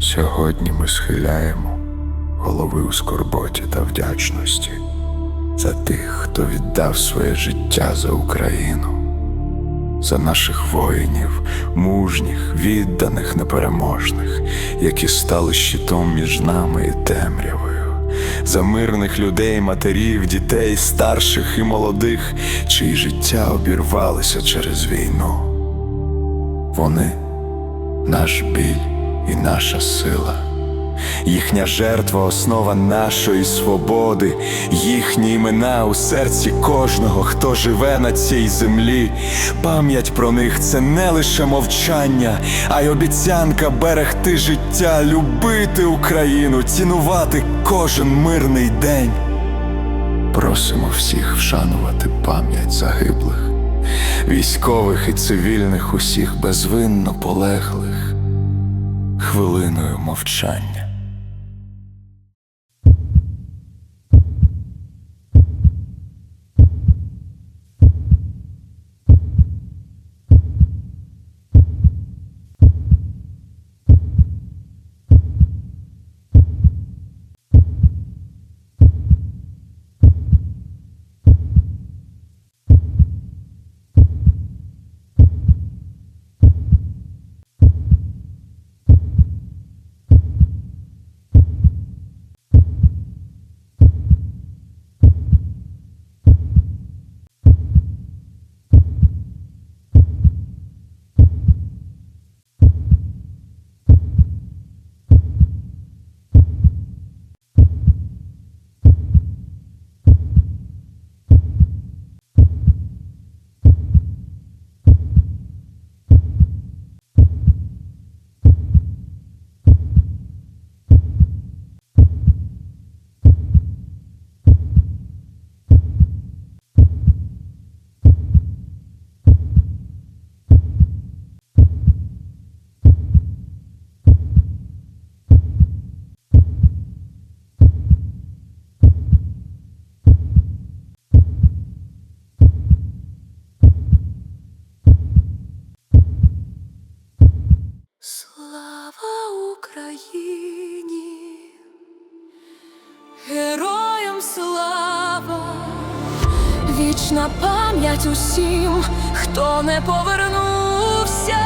Сьогодні ми схиляємо голови у скорботі та вдячності за тих, хто віддав своє життя за Україну, за наших воїнів, мужніх, відданих, непереможних, які стали щитом між нами і темрявою, за мирних людей, матерів, дітей, старших і молодих, чиї життя обірвалися через війну. Вони наш біль і наша сила. Їхня жертва основа нашої свободи, їхні імена у серці кожного, хто живе на цій землі. Пам'ять про них це не лише мовчання, а й обіцянка берегти життя, любити Україну, цінувати кожен мирний день. Просимо всіх вшанувати пам'ять загиблих, військових і цивільних, усіх безвинно полеглих хвилиною мовчання. Слава Україні, героям слава, вічна пам'ять усім, хто не повернувся.